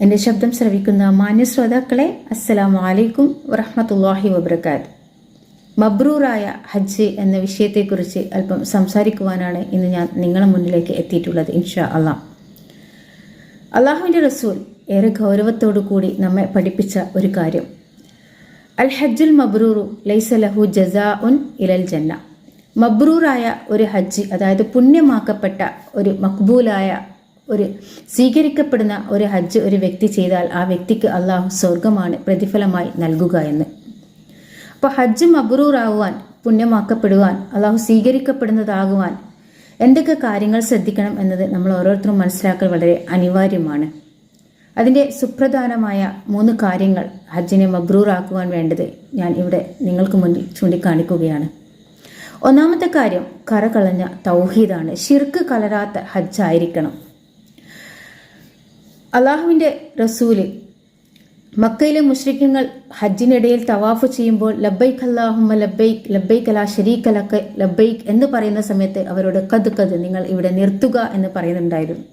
എന്റെ ശബ്ദം ശ്രവിക്കുന്ന മാന്യ ശ്രോതാക്കളെ അസ്സലാമു അലൈക്കും വറഹ്മത്തുള്ളാഹി വബർക്കാത്ത് മബ്രൂറായ ഹജ്ജ് എന്ന വിഷയത്തെക്കുറിച്ച് അല്പം സംസാരിക്കുവാനാണ് ഇന്ന് ഞാൻ നിങ്ങളുടെ മുന്നിലേക്ക് എത്തിയിട്ടുള്ളത് ഇൻഷാ അള്ളാഹ് അള്ളാഹുവിന്റെ റസൂൽ ഏറെ ഗൗരവത്തോടു കൂടി നമ്മെ പഠിപ്പിച്ച ഒരു കാര്യം. അൽ ഹജ്ജുൽ മബ്രൂറു ലൈസ ലഹു ജസാ ഉൻ ഇലൽ ജന്ന. മബ്രൂറായ ഒരു ഹജ്ജ് അതായത് പുണ്യമാക്കപ്പെട്ട ഒരു മക്ബൂലായ ഒരു സ്വീകരിക്കപ്പെടുന്ന ഒരു ഹജ്ജ് ഒരു വ്യക്തി ചെയ്താൽ ആ വ്യക്തിക്ക് അള്ളാഹു സ്വർഗമാണ് പ്രതിഫലമായി നൽകുക എന്ന്. അപ്പോൾ ഹജ്ജ് മബ്രൂറാകുവാൻ പുണ്യമാക്കപ്പെടുവാൻ അള്ളാഹു സ്വീകരിക്കപ്പെടുന്നതാകുവാൻ എന്തൊക്കെ കാര്യങ്ങൾ ശ്രദ്ധിക്കണം എന്നത് നമ്മൾ ഓരോരുത്തരും മനസ്സിലാക്കൽ വളരെ അനിവാര്യമാണ്. അതിന്റെ സുപ്രധാനമായ മൂന്ന് കാര്യങ്ങൾ ഹജ്ജിനെ മബ്രൂറാക്കുവാൻ വേണ്ടത് ഞാൻ ഇവിടെ നിങ്ങൾക്ക് മുന്നിൽ ചൂണ്ടിക്കാണിക്കുകയാണ്. ഒന്നാമത്തെ കാര്യം കറകളഞ്ഞ തൗഹീദാണ്. ശിർക്ക് കലരാത്ത ഹജ്ജായിരിക്കണം. അള്ളാഹുവിന്റെ റസൂൽ മക്കയിലെ മുഷ്രിഖുകൾ ഹജ്ജിനിടയിൽ തവാഫ് ചെയ്യുമ്പോൾ ലബൈക്ക് അല്ലാഹുമ്മ ലബൈക്ക് ലബൈക്ക് അലാ ഷരീഖ് ലക്ക് ലബൈക്ക് എന്ന് പറയുന്ന സമയത്ത് അവരോട് കത് കത് നിങ്ങൾ ഇവിടെ നിർത്തുക എന്ന് പറയുന്നുണ്ടായിരുന്നു.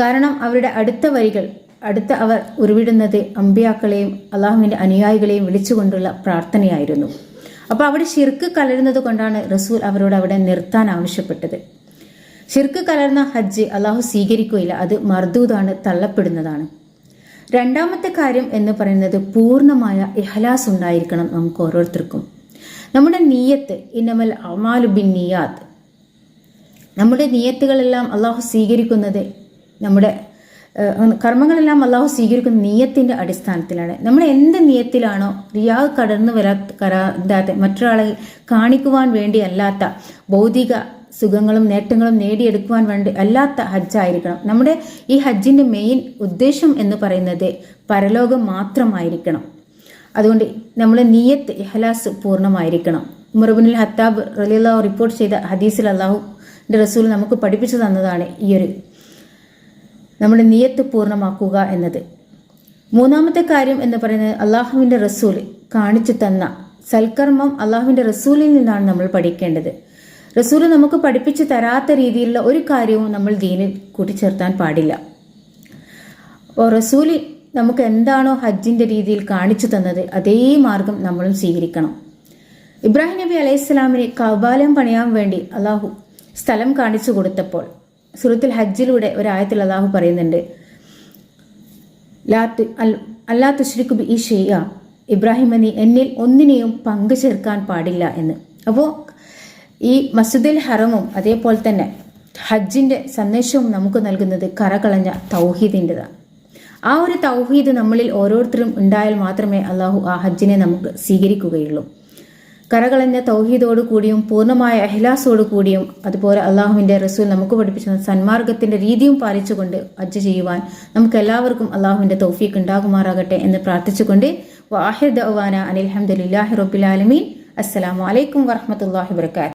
കാരണം അവരുടെ അടുത്ത വരികൾ അടുത്ത അവർ ഉരുവിടുന്നത് അമ്പിയാക്കളെയും അള്ളാഹുവിന്റെ അനുയായികളെയും വിളിച്ചുകൊണ്ടുള്ള പ്രാർത്ഥനയായിരുന്നു. അപ്പോൾ അവിടെ ശിർക്ക് കലരുന്നത് കൊണ്ടാണ് റസൂൽ അവരോട് അവിടെ നിർത്താൻ ആവശ്യപ്പെട്ടത്. ഷിർക്ക് കലർന്ന ഹജ്ജ് അള്ളാഹു സ്വീകരിക്കുകയില്ല. അത് മർദൂദാണ് തള്ളപ്പെടുന്നതാണ്. രണ്ടാമത്തെ കാര്യം എന്ന് പറയുന്നത് പൂർണമായ എഹലാസ് ഉണ്ടായിരിക്കണം നമുക്ക് ഓരോരുത്തർക്കും. നമ്മുടെ നീയത്ത് ഇന്നമൽ അമാലു ബിൻ നിയാത്ത്. നമ്മുടെ നീയത്തുകളെല്ലാം അള്ളാഹു സ്വീകരിക്കുന്നത് നമ്മുടെ കർമ്മങ്ങളെല്ലാം അള്ളാഹു സ്വീകരിക്കുന്ന നീയത്തിന്റെ അടിസ്ഥാനത്തിലാണ്. നമ്മൾ എന്ത് നീയത്തിലാണോ റിയാ കടന്നു വരാ മറ്റൊരാളെ കാണിക്കുവാൻ വേണ്ടിയല്ലാത്ത ഭൗതിക സുഖങ്ങളും നേട്ടങ്ങളും നേടിയെടുക്കുവാൻ വേണ്ടി അല്ലാത്ത ഹജ്ജായിരിക്കണം. നമ്മുടെ ഈ ഹജ്ജിന്റെ മെയിൻ ഉദ്ദേശം എന്ന് പറയുന്നത് പരലോകം മാത്രമായിരിക്കണം. അതുകൊണ്ട് നമ്മൾ നീയത്ത് ഇഹ്ലാസ് പൂർണമായിരിക്കണം. മുറബുനിൽ ഹത്താബ് റലിയല്ലാഹു റിപ്പോർട്ട് ചെയ്ത ഹദീസിൽ അള്ളാഹുന്റെ റസൂൽ നമുക്ക് പഠിപ്പിച്ചു തന്നതാണ് ഈയൊരു നമ്മുടെ നീയത്ത് പൂർണമാക്കുക എന്നത്. മൂന്നാമത്തെ കാര്യം എന്ന് പറയുന്നത് അള്ളാഹുവിന്റെ റസൂൽ കാണിച്ചു തന്ന സൽക്കർമ്മം അള്ളാഹുവിന്റെ റസൂലിൽ നിന്നാണ് നമ്മൾ പഠിക്കേണ്ടത്. റസൂൽ നമുക്ക് പഠിപ്പിച്ചു തരാത്ത രീതിയിലുള്ള ഒരു കാര്യവും നമ്മൾ ദീനിൽ കൂട്ടിച്ചേർത്താൻ പാടില്ല. അപ്പോൾ റസൂൽ നമുക്ക് എന്താണോ ഹജ്ജിന്റെ രീതിയിൽ കാണിച്ചു തന്നത് അതേ മാർഗം നമ്മളും സ്വീകരിക്കണം. ഇബ്രാഹിം നബി അലൈഹി സ്വലാമിന് പണിയാൻ വേണ്ടി അള്ളാഹു സ്ഥലം കാണിച്ചു കൊടുത്തപ്പോൾ സുഹൃത്തിൽ ഹജ്ജിലൂടെ ഒരായത്തിൽ അള്ളാഹു പറയുന്നുണ്ട് ലാത്ത് അല്ലാ തുശ്രിക്കു ഈ ഷെയ്യ ഇബ്രാഹിം നീ എന്നിൽ ഒന്നിനെയും പങ്കു ചേർക്കാൻ പാടില്ല എന്ന്. അപ്പോൾ ഈ മസ്ജിദിൽ ഹറമും അതേപോലെ തന്നെ ഹജ്ജിന്റെ സന്ദേശവും നമുക്ക് നൽകുന്നത് കറകളഞ്ഞ തൗഹീദിന്റെതാണ് ആ ഒരു തൗഹീദ് നമ്മളിൽ ഓരോരുത്തരും ഉണ്ടായാൽ മാത്രമേ അള്ളാഹു ആ ഹജ്ജിനെ നമുക്ക് സ്വീകരിക്കുകയുള്ളൂ. കറകളഞ്ഞ തൗഹീദോടു കൂടിയും പൂർണമായ അഹ്ലാസോടു കൂടിയും അതുപോലെ അള്ളാഹുവിന്റെ റസൂൽ നമുക്ക് പഠിപ്പിച്ച സന്മാർഗത്തിന്റെ രീതിയും പാലിച്ചുകൊണ്ട് ഹജ്ജ് ചെയ്യുവാൻ നമുക്ക് എല്ലാവർക്കും അള്ളാഹുവിന്റെ തൗഫീഖ് ഉണ്ടാകുമാറാകട്ടെ എന്ന് പ്രാർത്ഥിച്ചുകൊണ്ട് വാഹിദ് അവാന അനിൽഹമ്മദില്ലാഹി റബ്ബിലാലമീൻ അസ്സലാമു അലൈക്കും വറഹമത്തല്ലാഹി വർക്കാത്ത്